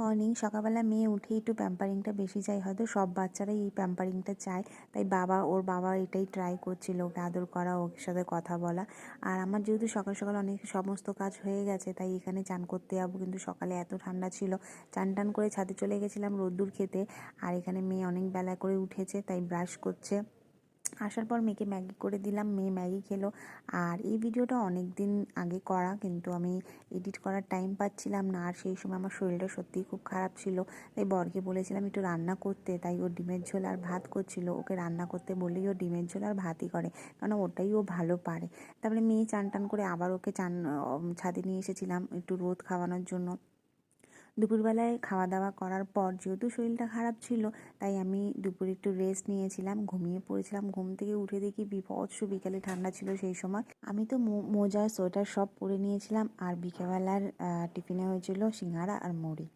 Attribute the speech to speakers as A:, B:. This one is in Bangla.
A: মর্নিং সকালবেলা মেয়ে উঠে একটু প্যাম্পারিংটা বেশি চাই হয়তো সব বাচ্চারাই এই প্যাম্পারিংটা চায়। তাই বাবা, ওর বাবা এটাই ট্রাই করছিল ওকে আদর করা, ওর সাথে কথা বলা। আর আমার যেহেতু সকাল সকাল অনেক সমস্ত কাজ হয়ে গেছে, তাই এখানে চান করতে যাব। কিন্তু সকালে এত ঠান্ডা ছিল, চান টান করে ছাদে চলে গেছিলাম রোদ্দুর খেতে। আর এখানে মেয়ে অনেক বেলা করে উঠেছে, তাই ব্রাশ করছে। আসার পর মেয়েকে ম্যাগি করে দিলাম। মেয়ে ম্যাগি খেলো। আর এই ভিডিওটা অনেক দিন আগে করা, কিন্তু আমি এডিট করার টাইম পাচ্ছিলাম না। আর সেই সময় আমার শরীরটা সত্যিই খুব খারাপ ছিল। তাই বরকে বলেছিলাম, একটু রান্না করতে। তাই ও ডিমের ঝোল আর ভাত করছিল। ওকে রান্না করতে বললেই ও ডিমের ঝোল আর ভাতই করে কারণ ওটাই ও ভালো পারে। তারপরে মেয়ে চান টান করে আবার ওকে চান ছাদে নিয়ে এসেছিলাম একটু রোদ খাওয়ানোর জন্য। দুপুরবেলায় খাওয়া দাওয়া করার পর যেহেতু শরীরটা খারাপ ছিল, তাই আমি দুপুরে একটু রেস্ট নিয়েছিলাম, ঘুমিয়ে পড়েছিলাম। ঘুম থেকে উঠে দেখি বিভৎস বিকালে ঠান্ডা ছিল সেই সময়। আমি তো মোজা সোয়েটার সব পরে নিয়েছিলাম, আর বিকেলবেলার টিফিনে হয়েছিল সিঙ্গারা আর মুড়ি।